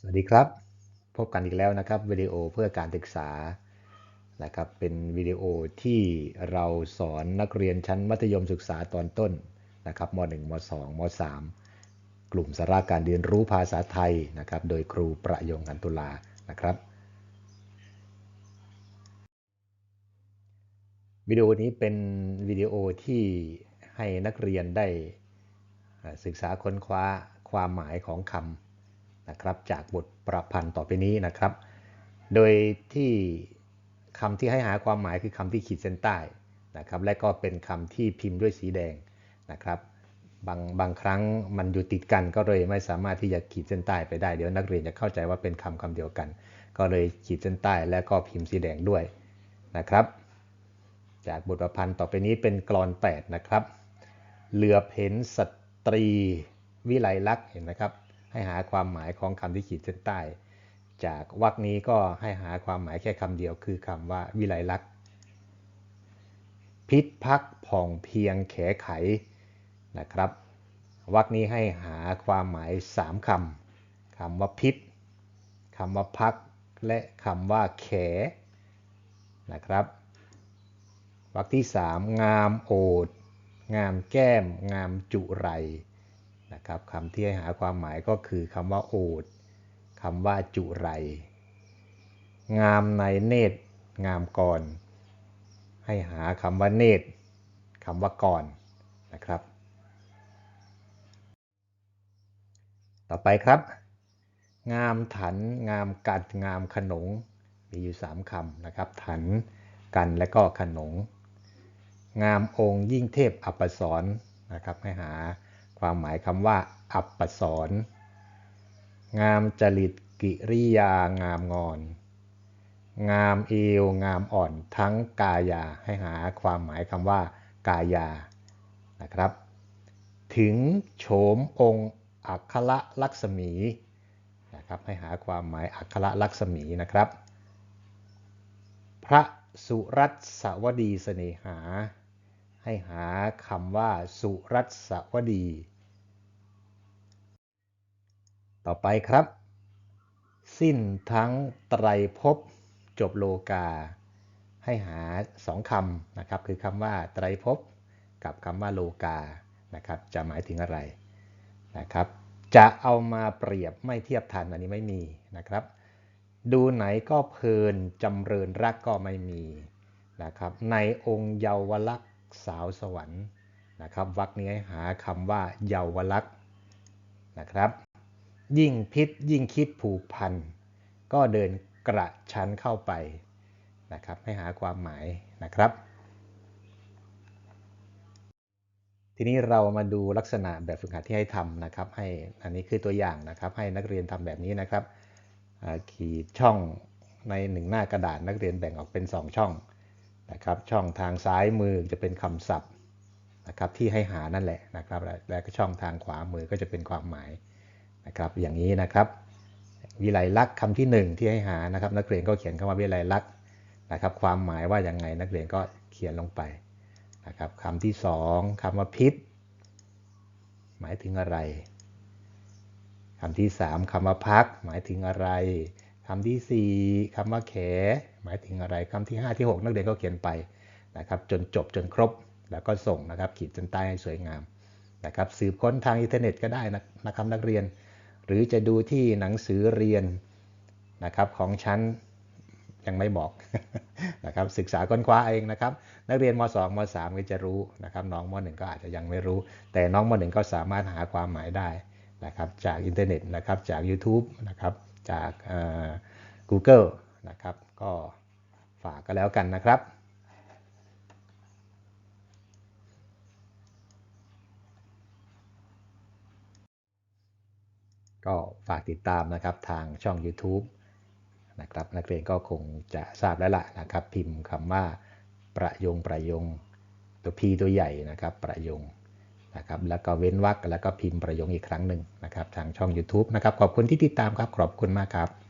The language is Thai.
สวัสดีครับ พบกันอีกแล้วนะครับวิดีโอเพื่อการศึกษานะครับเป็นวิดีโอที่เราสอนนักเรียนชั้นมัธยมศึกษาตอนต้นนะครับม .1 ม .2 ม .3 กลุ่มสาระการเรียนรู้ภาษาไทยนะครับ โดยครูประยงกันตุลานะครับวิดีโอนี้เป็นวิดีโอที่ให้นักเรียนได้ศึกษาค้นคว้าความหมายของคำ นะครับจากบทประพันธ์ต่อไปนี้นะครับ โดยที่คำที่ให้หาความหมายคือคำที่ขีดเส้นใต้นะครับและก็เป็นคำที่พิมพ์ด้วยสีแดงนะครับบางบางครั้งมันอยู่ติดกันก็เลยไม่สามารถที่จะขีดเส้นใต้ไปได้เดี๋ยวนักเรียนจะเข้าใจว่าเป็นคำคำเดียวกัน ก็เลยขีดเส้นใต้และก็พิมพ์สีแดงด้วยนะครับ จากบทประพันธ์ต่อไปนี้เป็นกรอน8นะครับเหลือเห็นสตรีวิไลลักษณ์เห็นไหมครับ ให้หาความหมายของคำที่ขีดเส้นใต้ จากวรรคนี้ก็ให้หาความหมายแค่คำเดียวคือคำว่าวิไลลักษณ์พิษพักผ่องเพียงแขไขนะครับวรรคนี้ให้หาความหมาย 3คำคำว่าพิษคำว่าพักและคำว่าแขนะครับวรรคที่ 3 งามโอด งามแก้ม งามจุไร นะครับคำที่ให้หาความหมายก็คือคำว่าโอดคำว่าจุไร งามในเนตรงามกร ให้หาคำว่าเนตรคำว่ากรนะครับ ต่อไปครับ งามถัน งามกัด งามขนง มีอยู่ 3คำนะครับ ถัน กันและก็ขนง งามองค์ยิ่งเทพอัปสรนะครับให้หา ความหมายคำว่า อัปสรงามจริตกิริยางามงอน งามเอว งามอ่อนทั้งกายาให้หาความหมายคำว่า กายานะครับ ถึงโฉมองค์อัคระลักษมีนะครับให้หาความหมายอัคระลักษมีนะครับ พระสุรัตสวดีเสนหา ให้หาคำว่าสุรัสวดี ต่อไปครับ สิ้นทั้งไตรภพจบโลกา ให้หาสองคำนะครับ คือคำว่าไตรภพกับคำว่าโลกานะครับจะหมายถึงอะไรนะครับจะเอามาเปรียบไม่เทียบทันอันนี้ไม่มีนะครับ ดูไหนก็เพลินจำเริญรักก็ไม่มีนะครับในองค์เยาวลักษณ์ สาวสวรรค์นะครับวรรคนี้หาคำว่าเยาวลักษณ์นะครับ ยิ่งพิษยิ่งคิดผูกพัน ก็เดินกระชั้นเข้าไปนะครับให้หาความหมายนะครับ ทีนี้เรามาดูลักษณะแบบฝึกหัดที่ให้ทำนะครับให้อันนี้คือตัวอย่างนะครับ ให้นักเรียนทำแบบนี้นะครับขีดช่องในหนึ่งหน้ากระดาษนักเรียนแบ่งออกเป็น 2 ช่อง นะครับช่องทางซ้ายมือจะเป็นคำศัพท์นะครับที่ให้หานั่นแหละนะครับและก็ช่องทางขวามือก็จะเป็นความหมายนะครับอย่างนี้นะครับวิไลลักษณ์คำที่ 1 ที่ให้หานะครับ นักเรียนก็เขียนคำว่าวิไลลักษณ์นะครับ ความหมายว่าอย่างไงนักเรียนก็เขียนลงไปนะครับคำที่ 2คำว่าพิษ หมายถึงอะไรคำที่ 3คำว่าพัก หมายถึงอะไร คำที่ 4คำว่าแข หมายถึงอะไรคำที่ 5 ที่ 6 นักเรียนก็เขียนไปนะครับจนจบจนครบแล้วก็ส่งนะครับขีดเส้นใต้ให้สวยงามนะครับสืบค้นทางอินเทอร์เน็ตก็ได้นะครับนักเรียน หรือจะดูที่หนังสือเรียนนะครับของชั้นยังไม่บอกนะครับศึกษาค้นคว้าเองนะครับนักเรียนม 2ม3ก็จะรู้นะครับน้องม .1 ก็อาจจะยังไม่รู้ แต่น้องม .1 ก็สามารถหาความหมายได้นะครับจากอินเทอร์เน็ตนะครับจาก YouTube นะครับ จาก Google นะครับ ก็ฝากก็แล้วกันนะครับก็ฝากติดตามนะครับทางช่อง YouTube นะครับนักเรียนก็คงจะทราบแล้วล่ะนะครับ พิมพ์คำว่าประยงประยงตัว P ตัวใหญ่นะครับประยง นะครับแล้วก็เว้นวรรคแล้วก็พิมพ์ประโยคอีกครั้งหนึ่งนะครับทางช่อง YouTube นะครับขอบคุณที่ติดตามครับขอบคุณมากครับ